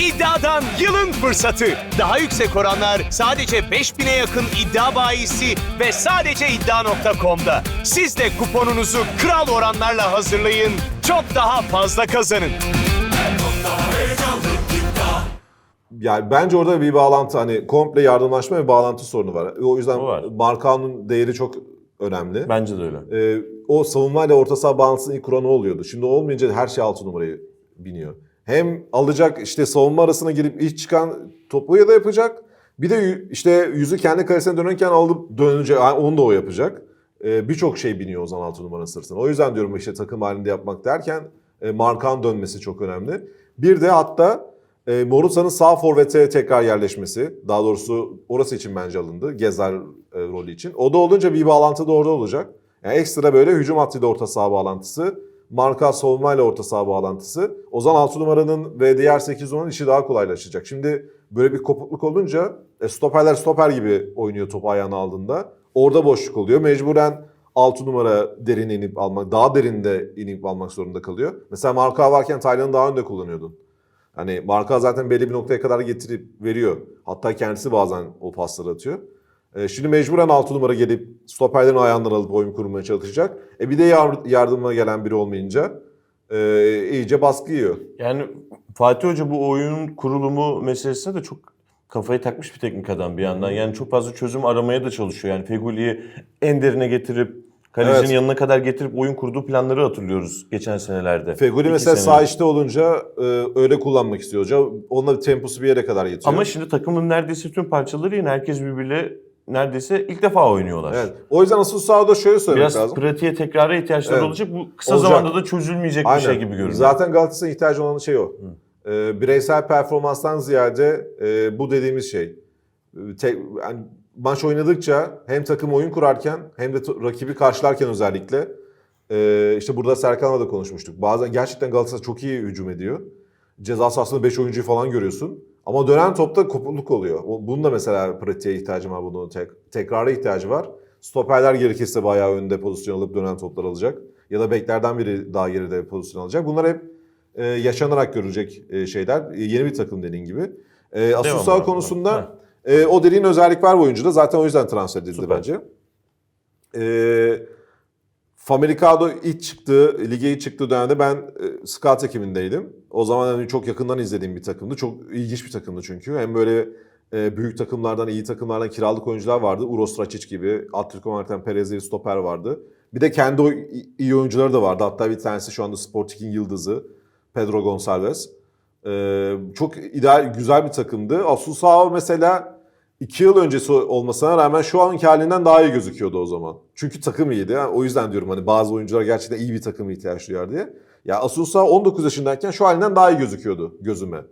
İddiadan yılın fırsatı. Daha yüksek oranlar sadece 5000'e yakın iddia bayisi ve sadece iddia.com'da. Siz de kuponunuzu kral oranlarla hazırlayın. Çok daha fazla kazanın. Yani bence orada bir bağlantı hani komple yardımlaşma ve bağlantı sorunu var. O yüzden O var. Markao'nun değeri çok önemli. Bence de öyle. Ee, o savunmayla orta saha bağlantısını ilk kuran o oluyordu. Şimdi olmayınca her şey altı numarayı biniyor. Hem alacak işte savunma arasına girip ilk çıkan topu ya da yapacak. Bir de işte yüzü kendi kalesine dönerken alıp dönünce yani onu da o yapacak. Ee, Birçok şey biniyor o zaman altı numaranın sırtına. O yüzden diyorum işte takım halinde yapmak derken e, Markan dönmesi çok önemli. Bir de hatta e, sağ forvete tekrar yerleşmesi. Daha doğrusu orası için bence alındı. Gezer e, rolü için. O da olunca bir bağlantı da orada olacak. Yani ekstra böyle hücum hattıyla orta saha bağlantısı. Marka savunmayla orta saha bağlantısı. O zaman 6 numaranın ve diğer 8 numaranın işi daha kolaylaşacak. Şimdi böyle bir kopukluk olunca e, stoperler stoper gibi oynuyor topu ayağına aldığında. Orada boşluk oluyor. Mecburen 6 numara derine inip almak, daha derinde inip almak zorunda kalıyor. Mesela Marka varken Taylan'ı daha önde kullanıyordun. Hani Marka zaten belli bir noktaya kadar getirip veriyor. Hatta kendisi bazen o pasları atıyor. E, şimdi mecburen 6 numara gelip stoperlerin ayağından alıp oyun kurmaya çalışacak. E bir de yar- yardıma gelen biri olmayınca e, iyice baskı yiyor. Yani Fatih Hoca bu oyunun kurulumu meselesine de çok kafayı takmış bir teknik adam bir yandan. Yani çok fazla çözüm aramaya da çalışıyor. Yani Feguli'yi en derine getirip kalecinin Evet. yanına kadar getirip oyun kurduğu planları hatırlıyoruz geçen senelerde. Feguli mesela sağ içte olunca e, öyle kullanmak istiyor hoca. Onunla temposu bir yere kadar yetiyor. Ama şimdi takımın neredeyse tüm parçaları yine herkes birbiriyle neredeyse ilk defa oynuyorlar. Evet. O yüzden asıl sahada şöyle söylemek Biraz lazım. pratiğe tekrara ihtiyaçları Evet. olacak. Bu kısa Olacak. zamanda da çözülmeyecek bir şey gibi görünüyor. Zaten Galatasaray'ın ihtiyacı olan şey o. Ee, bireysel performanstan ziyade e, bu dediğimiz şey. E, te- yani maç oynadıkça hem takım oyun kurarken hem de rakibi karşılarken özellikle e, işte burada Serkan'la da konuşmuştuk. Bazen gerçekten Galatasaray çok iyi hücum ediyor. Ceza sahasında 5 oyuncuyu falan görüyorsun. Ama dönen topta kopukluk oluyor. Bunun da mesela pratiğe ihtiyacı var. Bunun tek, tekrara ihtiyacı var. Stoperler gerekirse bayağı önde pozisyon alıp dönen toplar alacak. Ya da beklerden biri daha geride pozisyon alacak. Bunlar hep e, yaşanarak görülecek e, şeyler. E, yeni bir takım dediğin gibi. E, Asusa Devamlı. konusunda e, o dediğin özellik var bu oyuncuda. Zaten o yüzden transfer edildi Süper. bence. E, Famalicado ilk çıktığı, lige ilk çıktığı dönemde ben e, scout ekibindeydim. O zaman hani çok yakından izlediğim bir takımdı. Çok ilginç bir takımdı çünkü. Hem böyle e, büyük takımlardan, iyi takımlardan kiralık oyuncular vardı. Uros Racic gibi, Atletico Madrid'den Perez diye stoper vardı. Bir de kendi iyi oyuncuları da vardı. Hatta bir tanesi şu anda Sporting'in yıldızı. Pedro Gonçalves. E, çok ideal, güzel bir takımdı. Asusao mesela iki yıl öncesi olmasına rağmen şu anki halinden daha iyi gözüküyordu o zaman. Çünkü takım iyiydi. Yani o yüzden diyorum hani bazı oyuncular gerçekten iyi bir takıma ihtiyaç duyar diye. Ya Asusa 19 yaşındayken şu halinden daha iyi gözüküyordu gözüme.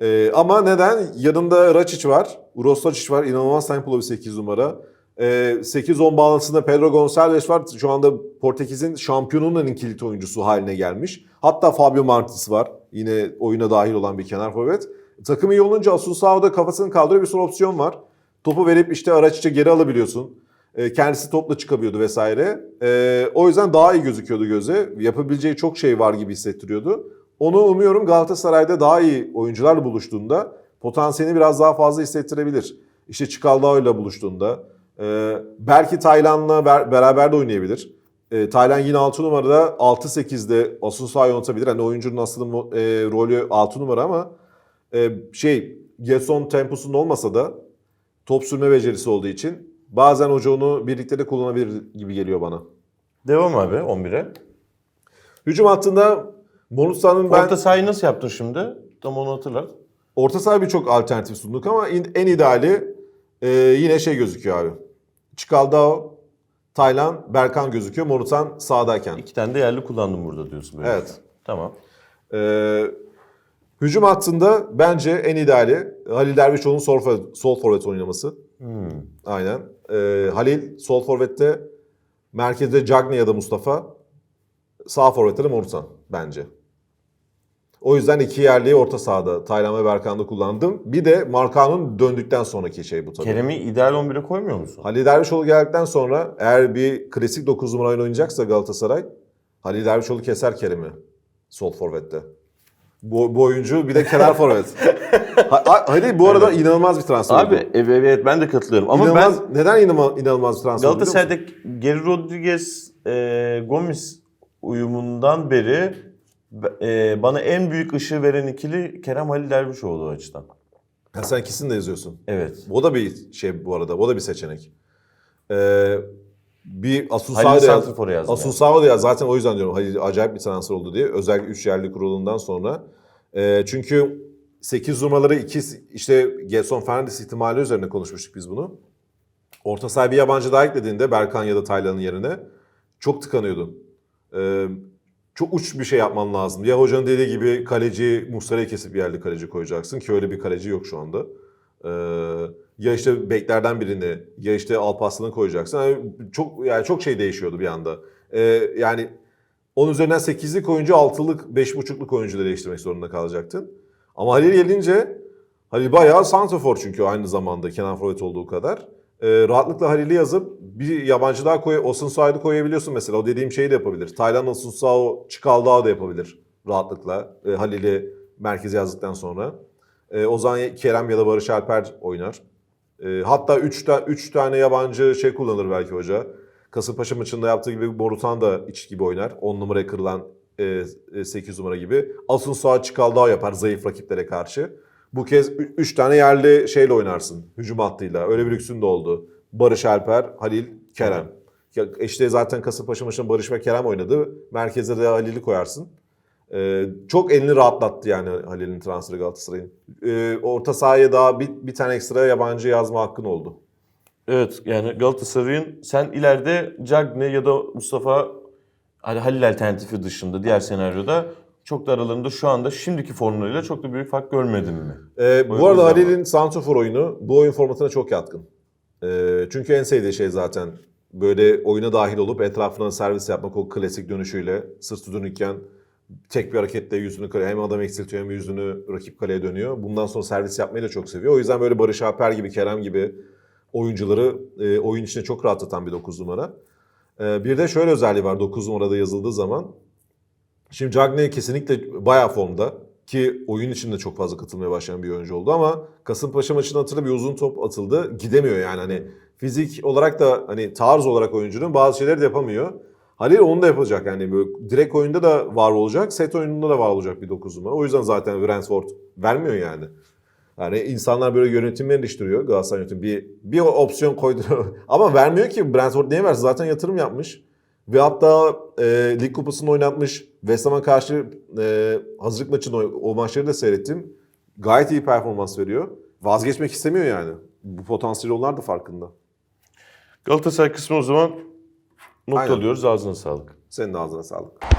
Ee, ama neden? Yanında Racic var. Uros Racic var. İnanılmaz tempolu bir 8 numara. Ee, 8-10 bağlantısında Pedro Gonçalves var. Şu anda Portekiz'in şampiyonunun en kilit oyuncusu haline gelmiş. Hatta Fabio Martins var. Yine oyuna dahil olan bir kenar forvet. Takım iyi olunca Asunsao da kafasını kaldırıyor bir sürü opsiyon var. Topu verip işte Raçic'e geri alabiliyorsun. E, kendisi topla çıkabiliyordu vesaire. E, o yüzden daha iyi gözüküyordu göze. Yapabileceği çok şey var gibi hissettiriyordu. Onu umuyorum Galatasaray'da daha iyi oyuncularla buluştuğunda potansiyelini biraz daha fazla hissettirebilir. İşte Çikaldao ile buluştuğunda. e, belki Taylan'la ber- beraber de oynayabilir. E, Taylan yine 6 numarada 6-8'de Asunsao'yu oynatabilir. Hani oyuncunun asıl e, rolü 6 numara ama e, şey Getson temposunda olmasa da top sürme becerisi olduğu için bazen hoca onu birlikte de kullanabilir gibi geliyor bana. Devam abi 11'e. Hücum hattında Monutsa'nın ben Orta sahayı nasıl yaptın şimdi? Tam onu hatırlat. orta saha birçok alternatif sunduk ama en ideali e, yine şey gözüküyor abi. Çikaldao, Taylan, Berkan gözüküyor. Monutan sağdayken. İki tane de yerli kullandım burada diyorsun. Böyle. Evet. Tamam. Ee, hücum hattında bence en ideali Halil Dervişoğlu'nun sol, forvet- sol forvet oynaması. Hmm. Aynen. Ee, Halil sol forvette, merkezde Cagney ya da Mustafa, sağ forvette de Morutan bence. O yüzden iki yerliyi orta sahada Taylan ve Berkan'da kullandım. Bir de Markan'ın döndükten sonraki şey bu tabii. Kerem'i ideal 11'e koymuyor musun? Halil Dervişoğlu geldikten sonra eğer bir klasik 9 numarayla oynayacaksa Galatasaray, Halil Dervişoğlu keser Kerem'i sol forvette. Bu, bu oyuncu bir de kenar forvet. Ha- Halil bu arada inanılmaz bir transfer Abi oldu. evet, evet ben de katılıyorum. Ama İnanılmaz, ben neden inanılmaz, inanılmaz bir transfer biliyor musun? Galatasaray'da Geri Rodriguez, e, Gomis uyumundan beri e, bana en büyük ışığı veren ikili Kerem Halil Dervişoğlu o açıdan. Ha, sen ikisini de yazıyorsun. Evet. O da bir şey bu arada. O da bir seçenek. Ee, bir Halil Sağ'da yaz, Santrfor'a yazdı. Sağ'da yaz. Zaten o yüzden diyorum Halil acayip bir transfer oldu diye. Özellikle 3 yerli kurulundan sonra. Ee, çünkü 8 numaraları 2 işte Gelson Fernandes ihtimali üzerine konuşmuştuk biz bunu. Orta sahaya bir yabancı daha eklediğinde Berkan ya da Taylan'ın yerine çok tıkanıyordun. Ee, çok uç bir şey yapman lazım. Ya hocanın dediği gibi kaleci Muslera'yı kesip yerde kaleci koyacaksın ki öyle bir kaleci yok şu anda. Ee, ya işte beklerden birini ya işte Alparslan'ı koyacaksın. Yani çok yani çok şey değişiyordu bir anda. Ee, yani onun üzerinden 8'lik oyuncu 6'lık 5.5'luk oyuncuları değiştirmek zorunda kalacaktın. Ama Halil gelince Halil bayağı santrafor çünkü aynı zamanda kenar forvet olduğu kadar. Ee, rahatlıkla Halil'i yazıp bir yabancı daha koy, Osunsao'yu koyabiliyorsun mesela. O dediğim şeyi de yapabilir. Taylan Osunsao, Çikaldağ da yapabilir rahatlıkla. Ee, Halil'i merkeze yazdıktan sonra. Ee, o zaman Kerem ya da Barış Alper oynar. Ee, hatta 3 ta, üç tane yabancı şey kullanır belki hoca. Kasımpaşa maçında yaptığı gibi Borutan da iç gibi oynar. 10 numaraya kırılan e, 8 numara gibi. Asun sağ Çikaldağ yapar zayıf rakiplere karşı. Bu kez 3 tane yerli şeyle oynarsın hücum hattıyla. Öyle bir lüksün de oldu. Barış Alper, Halil, Kerem. Ya işte zaten Kasımpaşa maçında Barış ve Kerem oynadı. Merkeze de Halil'i koyarsın. Ee, çok elini rahatlattı yani Halil'in transferi Galatasaray'ın. Ee, orta sahaya daha bir, bir tane ekstra yabancı yazma hakkın oldu. Evet yani Galatasaray'ın sen ileride Cagne ya da Mustafa hani Halil alternatifi dışında diğer senaryoda çok da aralarında şu anda şimdiki formlarıyla çok da büyük fark görmedin mi? Ee, bu arada. Halil'in Santrofor oyunu bu oyun formatına çok yatkın. Ee, çünkü en sevdiği şey zaten böyle oyuna dahil olup etrafına servis yapmak o klasik dönüşüyle sırtı dönükken tek bir hareketle yüzünü kaleye hem adam eksiltiyor hem yüzünü rakip kaleye dönüyor. Bundan sonra servis yapmayı da çok seviyor. O yüzden böyle Barış Alper gibi, Kerem gibi oyuncuları e, oyun içine çok rahatlatan bir 9 numara. Ee, bir de şöyle özelliği var 9 numarada yazıldığı zaman. Şimdi Cagney kesinlikle bayağı formda ki oyun içinde çok fazla katılmaya başlayan bir oyuncu oldu ama Kasımpaşa maçını hatırla bir uzun top atıldı. Gidemiyor yani hani fizik olarak da hani tarz olarak oyuncunun bazı şeyleri de yapamıyor. Halil onu da yapacak yani böyle direkt oyunda da var olacak, set oyununda da var olacak bir 9 numara. O yüzden zaten Brentford vermiyor yani. Yani insanlar böyle yönetimleri eleştiriyor Galatasaray yönetimi. Bir, bir opsiyon koydu ama vermiyor ki Brentford niye versin? Zaten yatırım yapmış. Ve hatta e, Lig Kupası'nı oynatmış. West Ham'a karşı e, hazırlık maçını o, maçları da seyrettim. Gayet iyi performans veriyor. Vazgeçmek istemiyor yani. Bu potansiyel onlar da farkında. Galatasaray kısmı o zaman Aynen. noktalıyoruz. Ağzına sağlık. Senin de ağzına sağlık.